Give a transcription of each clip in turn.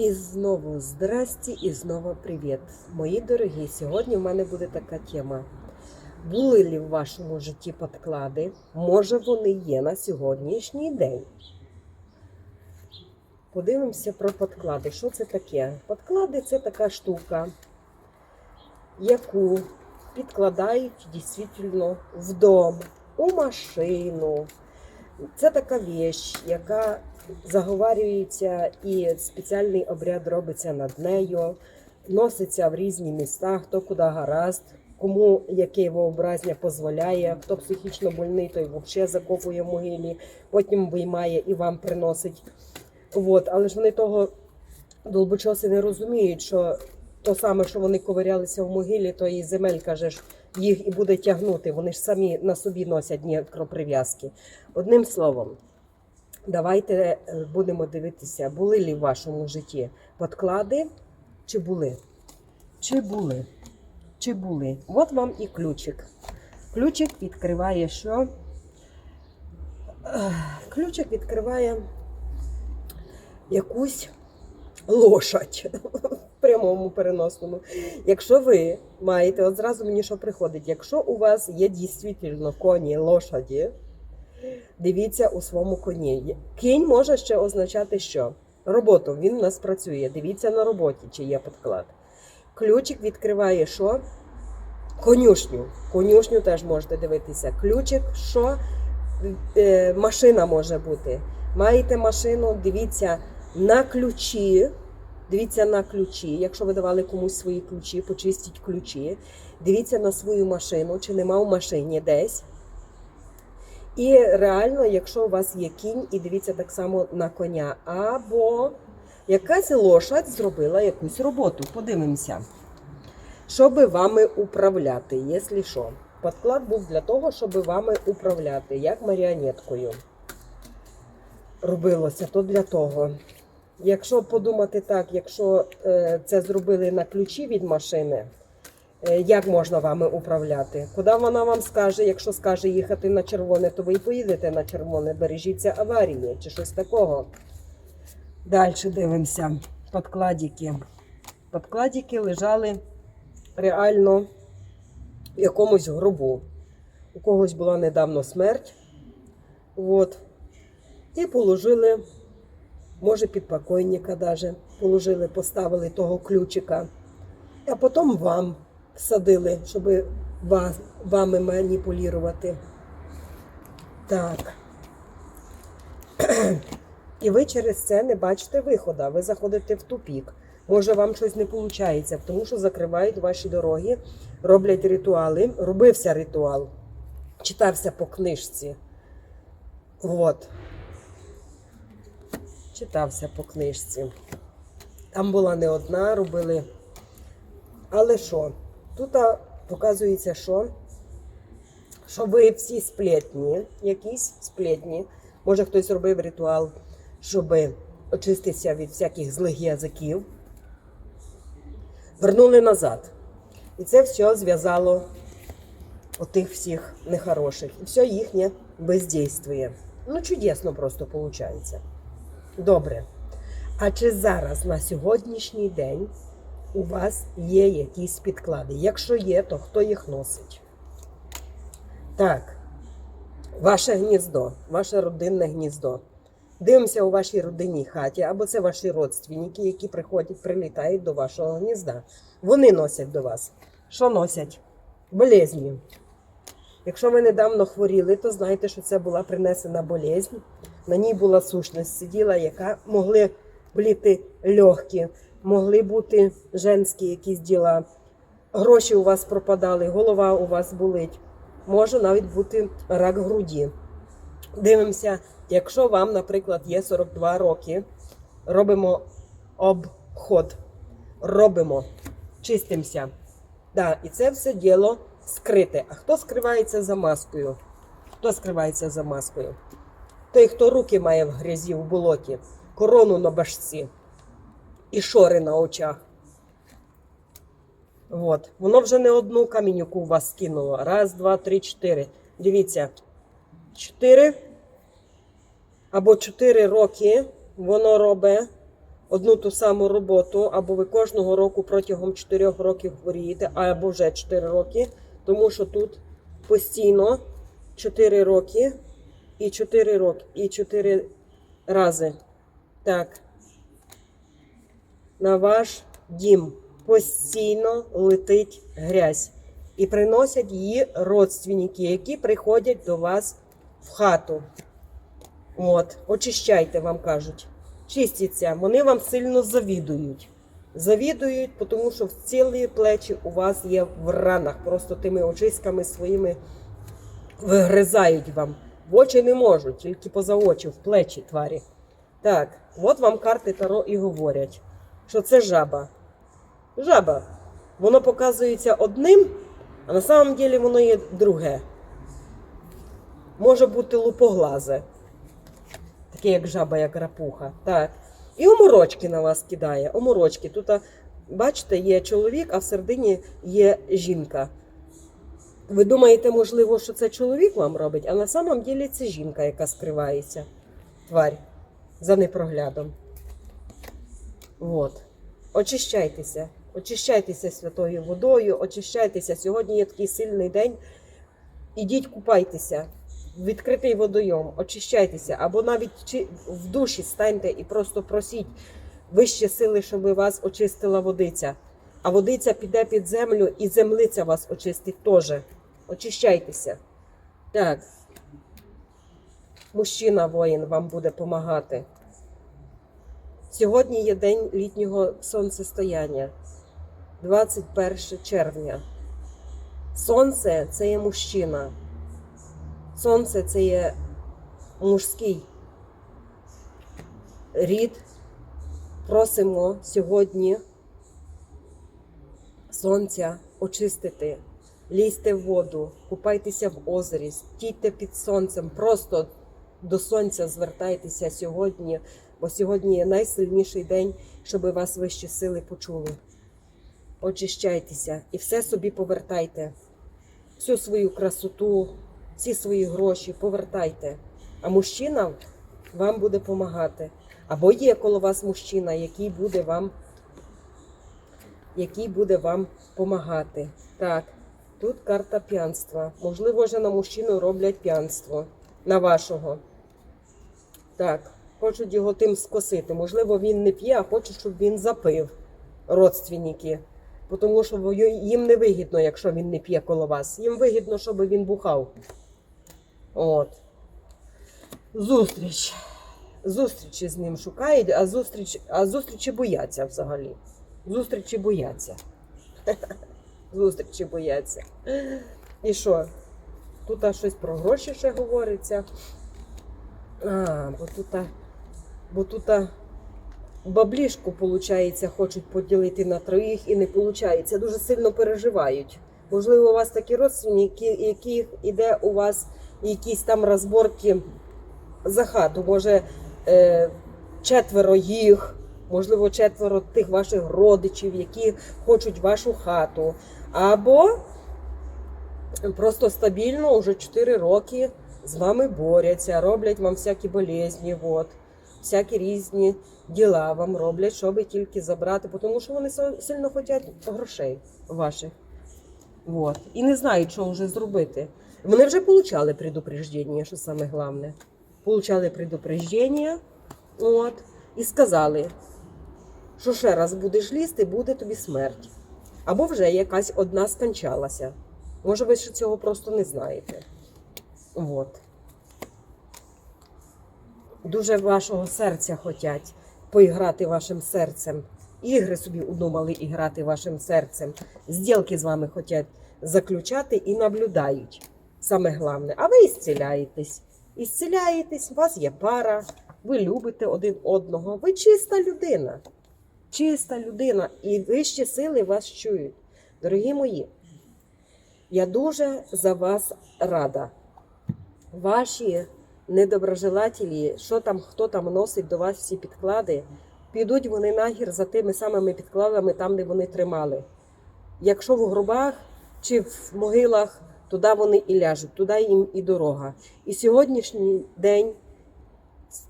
І знову здрасті, і знову привіт. Мої дорогі, сьогодні в мене буде така тема. Були ли в вашому житті подклади? Може, вони є на сьогоднішній день? Подивимося про подклади. Що це таке? Подклади це така штука, яку підкладають дійсно в дом, у машину. Це така віч, яка заговарюється і спеціальний обряд робиться над нею, носиться в різні міста, хто куди гаразд, кому яке вообразня дозволяє, хто психічно больний, той взагалі закопує могилі, потім виймає і вам приносить. От, але ж вони того долбочоси не розуміють, що то саме, що вони ковирялися в могилі, то і земелька же ж їх і буде тягнути. Вони ж самі на собі носять некроприв'язки. Одним словом, давайте е, будемо дивитися, були ли в вашому житті подклади, чи були? Чи були? Чи були? От вам і ключик. Ключик відкриває що? Ключик відкриває якусь лошадь прямому переносному. Якщо ви маєте, от зразу мені що приходить, якщо у вас є дійсно коні, лошаді, дивіться у своєму коні. Кінь може ще означати що? Роботу, він у нас працює. Дивіться на роботі, чи є підклад. Ключик відкриває що? Конюшню. Конюшню теж можете дивитися. Ключик, що е, машина може бути. Маєте машину, дивіться на ключі. Дивіться на ключі. Якщо ви давали комусь свої ключі, почистіть ключі. Дивіться на свою машину, чи нема в машині десь. І реально, якщо у вас є кінь, і дивіться так само на коня. Або якась лошадь зробила якусь роботу. Подивимося. Щоб вами управляти, якщо що. Подклад був для того, щоб вами управляти, як маріонеткою. Робилося то для того. Якщо подумати так, якщо е, це зробили на ключі від машини, е, як можна вами управляти? Куди вона вам скаже? Якщо скаже їхати на червоне, то ви і поїдете на червоне, бережіться аварії чи щось такого. Далі дивимося. Подкладики. Подкладики лежали реально в якомусь гробу. У когось була недавно смерть. От. І положили, може, під покойника даже, положили, поставили того ключика, а потім вам садили, щоб вас, вами маніпулювати. Так. І ви через це не бачите виходу, ви заходите в тупік. Може, вам щось не виходить, тому що закривають ваші дороги, роблять ритуали. Робився ритуал, читався по книжці. От. Читався по книжці. Там була не одна, робили. Але що? Тут показується, що? Що ви всі сплетні, якісь сплетні. Може хтось робив ритуал, щоб очиститися від всяких злих язиків. Вернули назад. І це все зв'язало отих всіх нехороших. І все їхнє бездействує. Ну, чудесно просто виходить. Добре. А чи зараз на сьогоднішній день у вас є якісь підклади? Якщо є, то хто їх носить? Так, ваше гніздо, ваше родинне гніздо. Дивимося у вашій родинній хаті, або це ваші родственники, які приходять, прилітають до вашого гнізда. Вони носять до вас. Що носять? Болезні. Якщо ви недавно хворіли, то знайте, що це була принесена болезнь. На ній була сущність сиділа, яка могли боліти легкі, могли бути женські якісь діла. Гроші у вас пропадали, голова у вас болить. Може навіть бути рак груді. Дивимося, якщо вам, наприклад, є 42 роки, робимо обход, робимо, чистимося. Да, і це все діло скрите. А хто скривається за маскою? Хто скривається за маскою? Той, хто руки має в грязі, в болоті, корону на башці і шори на очах. От. Воно вже не одну камінюку у вас скинуло. Раз, два, три, чотири. Дивіться. Чотири або чотири роки воно робить одну ту саму роботу, або ви кожного року протягом 4 років хворієте, або вже 4 роки, тому що тут постійно 4 роки і 4 роки, і 4 рази. Так. На ваш дім постійно летить грязь. І приносять її родственники, які приходять до вас в хату. От, очищайте, вам кажуть. Чистіться, вони вам сильно завідують. Завідують, тому що в цілі плечі у вас є в ранах. Просто тими очиськами своїми вигризають вам. В очі не можуть, тільки поза очі, в плечі тварі. Так, от вам карти Таро і говорять, що це жаба. Жаба. Воно показується одним, а на самом деле воно є друге. Може бути лупоглазе. Таке як жаба, як рапуха. Так. І оморочки на вас кидає. Оморочки. Тут, бачите, є чоловік, а всередині є жінка. Ви думаєте, можливо, що це чоловік вам робить, а на самом деле це жінка, яка скривається. Тварь за непроглядом. От. Очищайтеся. Очищайтеся святою водою, очищайтеся. Сьогодні є такий сильний день. Ідіть купайтеся. Відкритий водойом, очищайтеся, або навіть в душі станьте і просто просіть вищі сили, щоб вас очистила водиця. А водиця піде під землю і землиця вас очистить теж. Очищайтеся. Так. Мужчина воїн вам буде допомагати. Сьогодні є день літнього сонцестояння, 21 червня. Сонце це є мужчина. Сонце це є мужський рід. Просимо сьогодні сонця очистити. Лізьте в воду, купайтеся в озері, стійте під сонцем, просто до сонця звертайтеся сьогодні, бо сьогодні є найсильніший день, щоб вас вищі сили почули. Очищайтеся і все собі повертайте. Всю свою красоту, всі свої гроші повертайте. А мужчина вам буде допомагати. Або є коло вас мужчина, який буде вам, який буде вам допомагати. Так, тут карта п'янства. Можливо, вже на мужчину роблять п'янство. На вашого. Так, хочуть його тим скосити. Можливо, він не п'є, а хочуть, щоб він запив родственники. Тому що їм не вигідно, якщо він не п'є коло вас. Їм вигідно, щоб він бухав. От. Зустріч. Зустрічі з ним шукають, а, зустріч, а зустрічі бояться взагалі. Зустрічі бояться. Зустрічі бояться. І що? Тут щось про гроші ще говориться. А, бо тут, бо тут баблішку, виходить, хочуть поділити на троїх і не виходить. Дуже сильно переживають. Можливо, у вас такі родственники, яких іде у вас якісь там розборки за хату. Може, е, четверо їх, можливо, четверо тих ваших родичів, які хочуть вашу хату. Або просто стабільно вже 4 роки з вами борються, роблять вам всякі болезні, от, всякі різні діла вам роблять, щоб тільки забрати, тому що вони сильно хочуть грошей ваших. Вот. І не знають, що вже зробити. Вони вже получали предупреждення, що саме головне. Получали предупреждення, от, і сказали, що ще раз будеш лізти, буде тобі смерть. Або вже якась одна скончалася. Може, ви ще цього просто не знаєте. От. Дуже вашого серця хотять поіграти вашим серцем. Ігри собі удумали іграти вашим серцем. Зділки з вами хочуть заключати і наблюдають. Саме головне. А ви ісціляєтесь. Ісціляєтесь, у вас є пара, ви любите один одного. Ви чиста людина. Чиста людина. І вищі сили вас чують. Дорогі мої, я дуже за вас рада. Ваші недоброжелателі, що там, хто там носить до вас всі підклади, підуть вони нагір за тими самими підкладами, там, де вони тримали. Якщо в гробах чи в могилах, туди вони і ляжуть, туди їм і дорога. І сьогоднішній день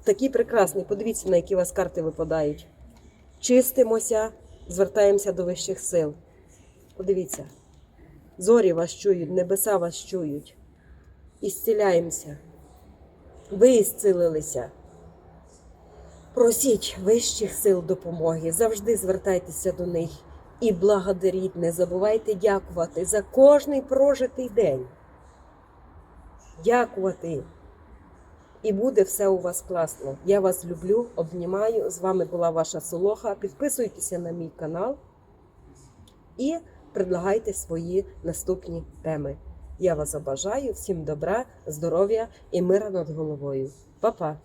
такий прекрасний. Подивіться, на які у вас карти випадають. Чистимося, звертаємося до вищих сил. Подивіться, зорі вас чують, небеса вас чують. І зціляємося. Ви ісцілилися. Просіть вищих сил допомоги, завжди звертайтеся до них і благодаріть, не забувайте дякувати за кожний прожитий день. Дякувати. І буде все у вас класно. Я вас люблю, обнімаю. З вами була ваша Солоха. Підписуйтеся на мій канал і предлагайте свої наступні теми. Я вас обажаю, всім добра, здоров'я і мира над головою. Па-па!